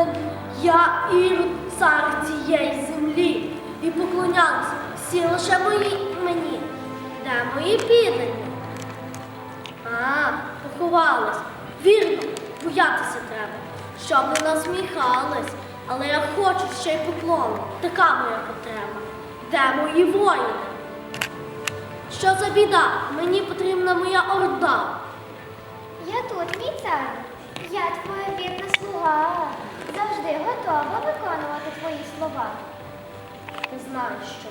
Ген, я ірод, цар цієї землі, і поклонявся всі лише мої мені. Де мої піддані? А, поховались. Вірно, боятися треба, щоб не насміхались. Але я хочу ще й поклон. Така моя потреба. Де мої воїни? Що за біда? Мені потрібна моя орда. Я тут, мій цар, я твоя бідна слуга завжди готова виконувати твої слова. Знаю, що.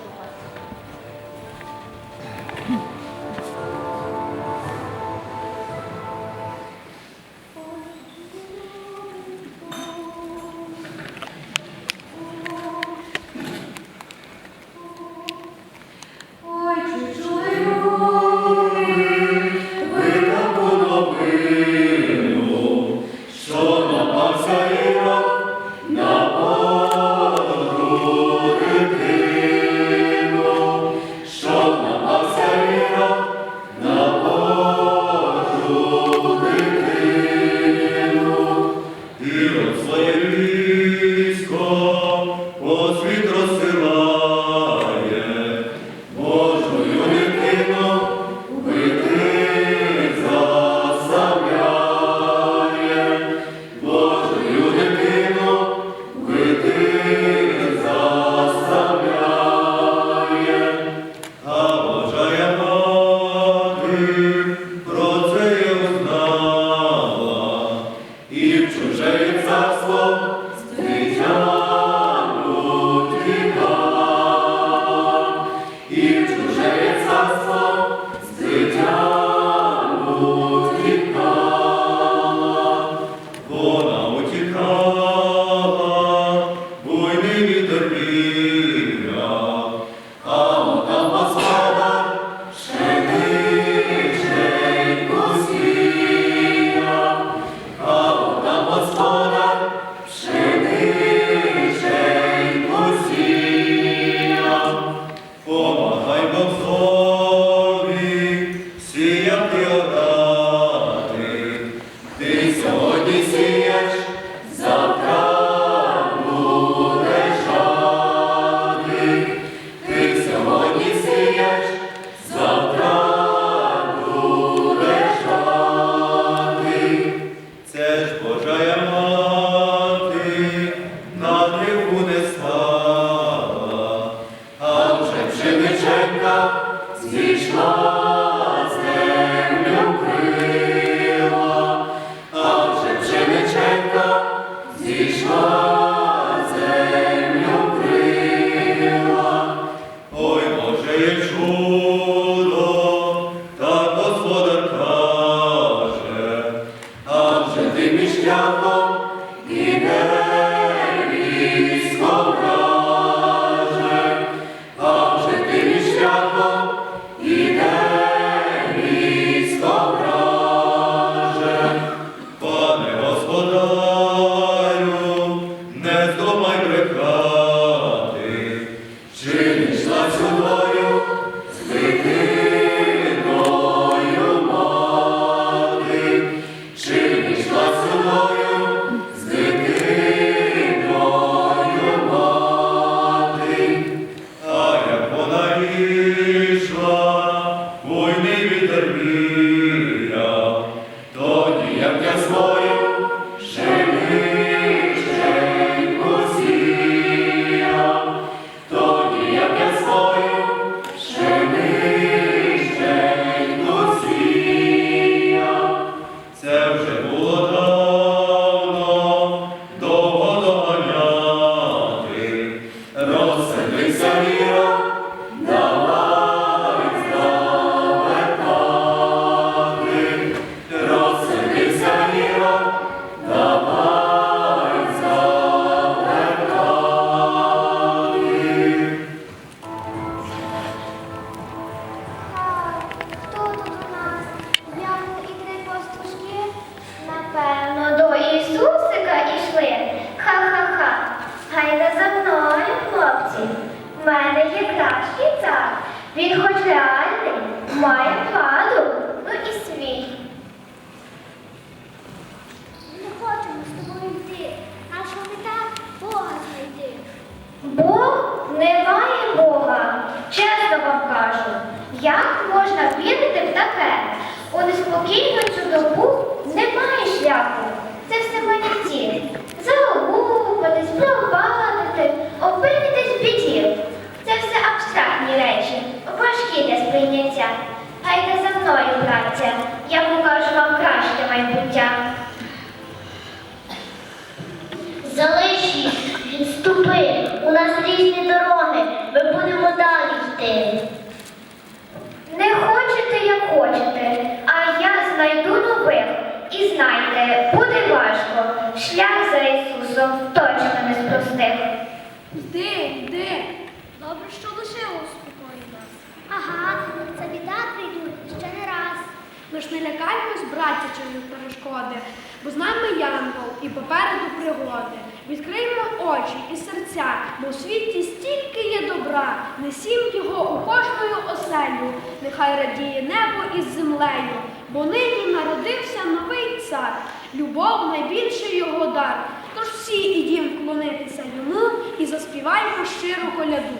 із землею, бо нині народився новий цар, любов найбільший його дар. Тож всі ідім вклонитися йому і заспіваємо щиро коляду.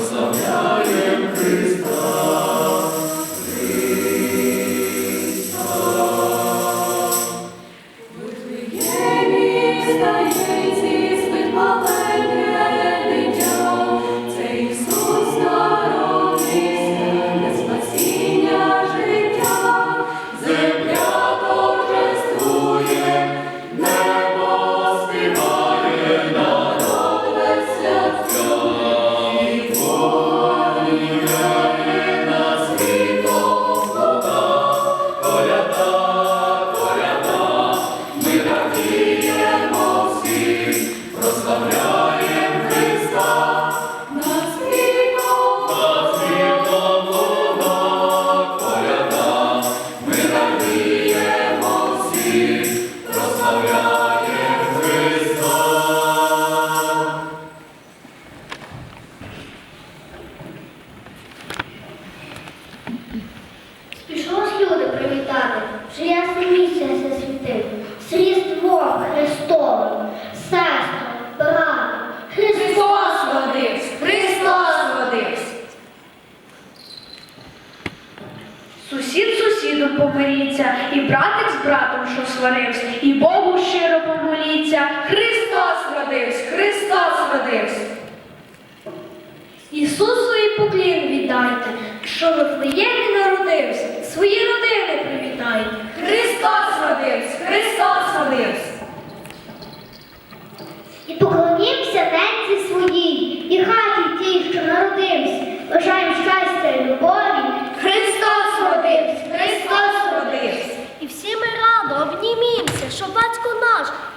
за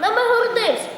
É uma horror.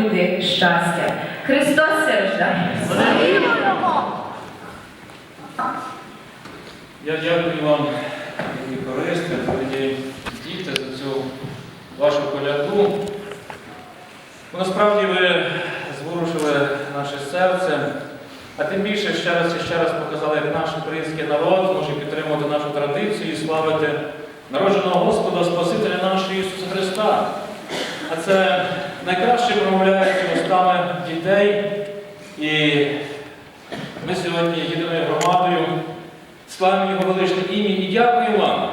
Люди, щастя. Христос рождає. Я дякую вам, дорогі користи, дорогі діти, за цю вашу коляду. Бо Насправді ви зворушили наше серце, а тим більше ще раз і ще раз показали, як наш український народ може підтримувати нашу традицію і славити народженого Господа, Спасителя нашого Ісуса Христа. А це найкраще промовляється устами дітей. І ми сьогодні єдиною громадою славимо Його величне ім'я і дякую вам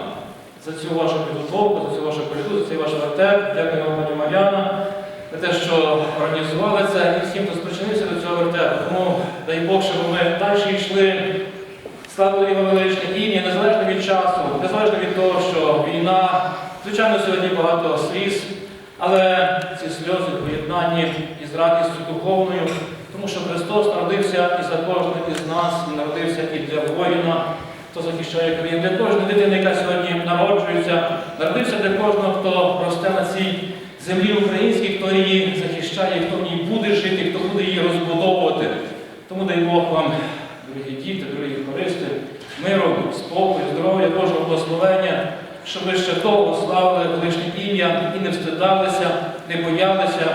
за цю вашу підготовку, за цю вашу коляду, за цей ваш вертеп. Дякую вам, пані Мар'яна, за те, що організували це і всім, хто спричинився до цього вертепу. Тому дай Бог, щоб ми далі йшли, славили Його величне ім'я, незалежно від часу, незалежно від того, що війна, звичайно, сьогодні багато сліз, але ці сльози поєднані із радістю духовною, тому що Христос народився і за кожного із нас, і народився і для воїна, хто захищає країну, для кожної дитини, яка сьогодні народжується, народився для кожного, хто росте на цій землі українській, хто її захищає, хто в ній буде жити, хто буде її розбудовувати. Тому дай Бог вам, дорогі діти, дорогі користи, миру, спокою, здоров'я, Божого благословення, щоб ви ще довго славили величне ім'я і не встидалися, не боялися.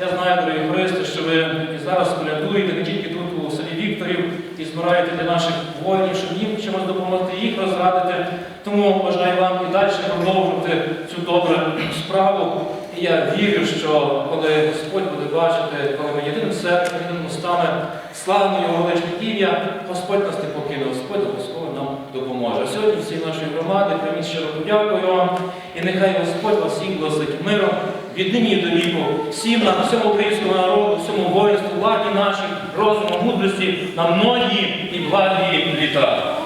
Я знаю, дорогі користи, що ви і зараз колядуєте не тільки тут у селі Вікторів і збираєте для наших воїнів, щоб їм чимось допомогти, їх розрадити. Тому бажаю вам і далі продовжувати цю добру справу. І я вірю, що коли Господь буде бачити, коли ми єдиним серцем, єдиними устами славимо Його величне ім'я, Господь нас не покине, Господь нам допоможе. Сьогодні всі наші громади примість щиро подякую вам. І нехай Господь вас всіх благословить миром від нині до віку, всім нам, всьому українському народу, всьому воїнству, владі нашій, розуму, мудрості на многі і благі літа.